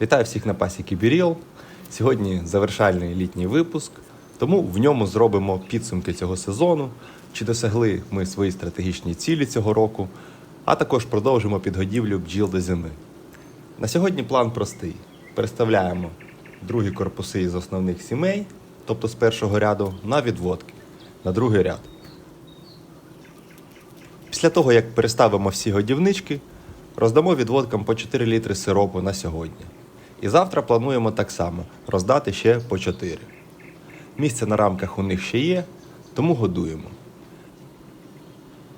Вітаю всіх на пасіки Біріл. Сьогодні завершальний літній випуск, тому в ньому зробимо підсумки цього сезону, чи досягли ми свої стратегічні цілі цього року, а також продовжимо підгодівлю бджіл до зими. На сьогодні план простий: переставляємо другі корпуси із основних сімей, тобто з першого ряду, на відводки на другий ряд. Після того, як переставимо всі годівнички, роздамо відводкам по 4 літри сиропу на сьогодні. І завтра плануємо так само роздати ще по 4. Місце на рамках у них ще є, тому годуємо.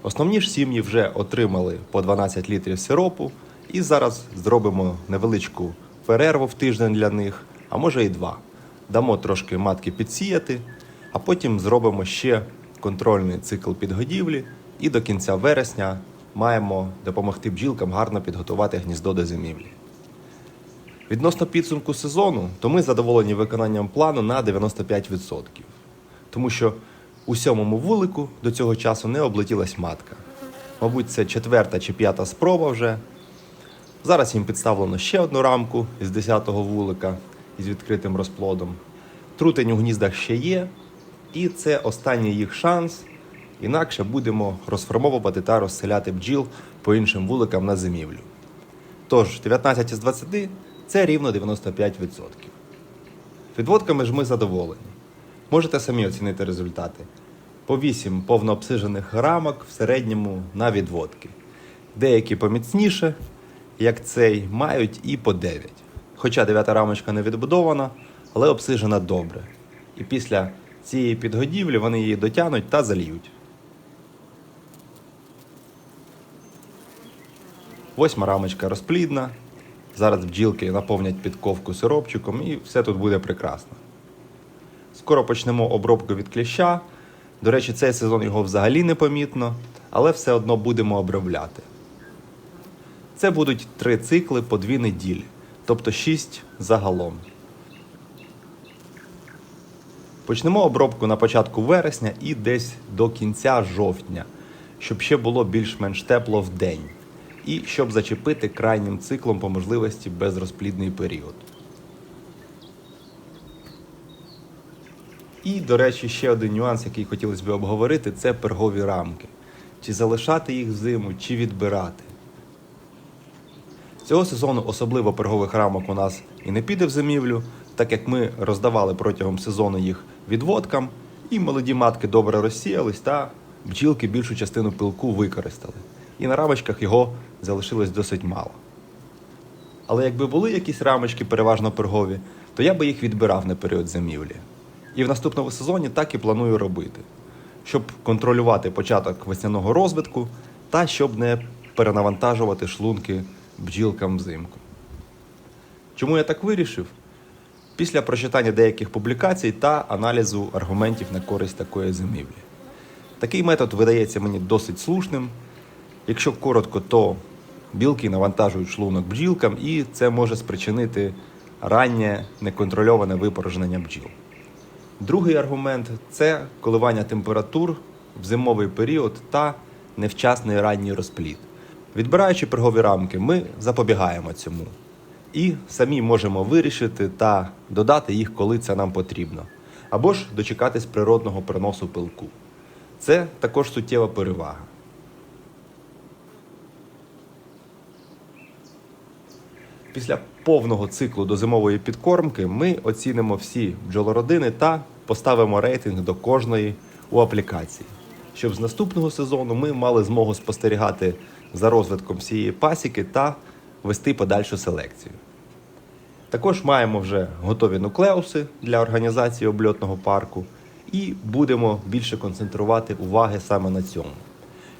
Основні ж сім'ї вже отримали по 12 літрів сиропу, і зараз зробимо невеличку перерву в тиждень для них, а може і два. Дамо трошки матки підсіяти, а потім зробимо ще контрольний цикл підгодівлі, і до кінця вересня маємо допомогти бджілкам гарно підготувати гніздо до зимівлі. Відносно підсумку сезону, то ми задоволені виконанням плану на 95%. Тому що у сьомому вулику до цього часу не облетілась матка. Мабуть, це четверта чи п'ята спроба вже. Зараз їм підставлено ще одну рамку із 10-го вулика із відкритим розплодом. Трутень у гніздах ще є, і це останній їх шанс. Інакше будемо розформовувати та розселяти бджіл по іншим вуликам на зимівлю. Тож 19 із 20 це рівно 95%. Відводками ж ми задоволені. Можете самі оцінити результати. По 8 повнообсижених рамок в середньому на відводки. Деякі поміцніше, як цей, мають і по 9. Хоча 9 рамочка не відбудована, але обсижена добре. І після цієї підгодівлі вони її дотягнуть та зальють. Восьма рамочка розплідна. Зараз бджілки наповнять підковку сиропчиком і все тут буде прекрасно. Скоро почнемо обробку від кліща. До речі, цей сезон його взагалі не помітно, але все одно будемо обробляти. Це будуть три цикли по дві неділі, тобто шість загалом. Почнемо обробку на початку вересня і десь до кінця жовтня, щоб ще було більш-менш тепло в день. І щоб зачепити крайнім циклом по можливості безрозплідний період. І, до речі, ще один нюанс, який хотілося б обговорити, це пергові рамки. Чи залишати їх взиму, чи відбирати. Цього сезону особливо пергових рамок у нас і не піде в зимівлю, так як ми роздавали протягом сезону їх відводкам, і молоді матки добре розсіялись, та бджілки більшу частину пилку використали. І на рамочках його залишилось досить мало. Але якби були якісь рамочки, переважно пергові, то я би їх відбирав на період зимівлі. І в наступному сезоні так і планую робити, щоб контролювати початок весняного розвитку та щоб не перенавантажувати шлунки бджілкам взимку. Чому я так вирішив? Після прочитання деяких публікацій та аналізу аргументів на користь такої зимівлі. Такий метод видається мені досить слушним. Якщо коротко, то білки навантажують шлунок бджілкам, і це може спричинити раннє неконтрольоване випорожнення бджіл. Другий аргумент це коливання температур в зимовий період та невчасний ранній розплід. Відбираючи пергові рамки, ми запобігаємо цьому і самі можемо вирішити та додати їх, коли це нам потрібно, або ж дочекатись природного приносу пилку. Це також суттєва перевага. Після повного циклу до зимової підкормки ми оцінимо всі бджолородини та поставимо рейтинг до кожної у аплікації, щоб з наступного сезону ми мали змогу спостерігати за розвитком всієї пасіки та вести подальшу селекцію. Також маємо вже готові нуклеуси для організації обльотного парку і будемо більше концентрувати уваги саме на цьому,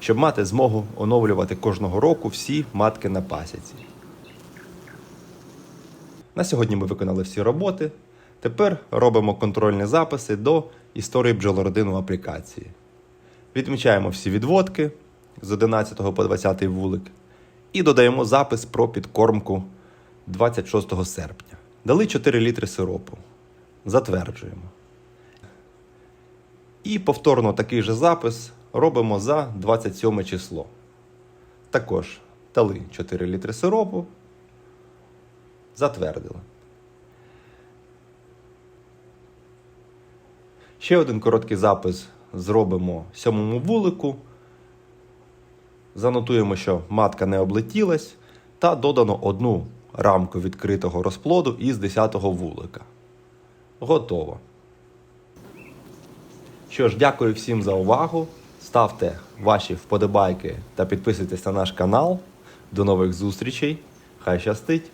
щоб мати змогу оновлювати кожного року всі матки на пасіці. На сьогодні ми виконали всі роботи. Тепер робимо контрольні записи до історії бджолородину аплікації. Відмічаємо всі відводки з 11 по 20 вулик і додаємо запис про підкормку 26 серпня. Дали 4 літри сиропу. Затверджуємо. І повторно такий же запис робимо за 27 число. Також дали 4 літри сиропу. Затвердили. Ще один короткий запис зробимо сьомому вулику. Занотуємо, що матка не облетілась, та додано одну рамку відкритого розплоду із 10-го вулика. Готово. Що ж, дякую всім за увагу. Ставте ваші вподобайки та підписуйтесь на наш канал. До нових зустрічей. Хай щастить!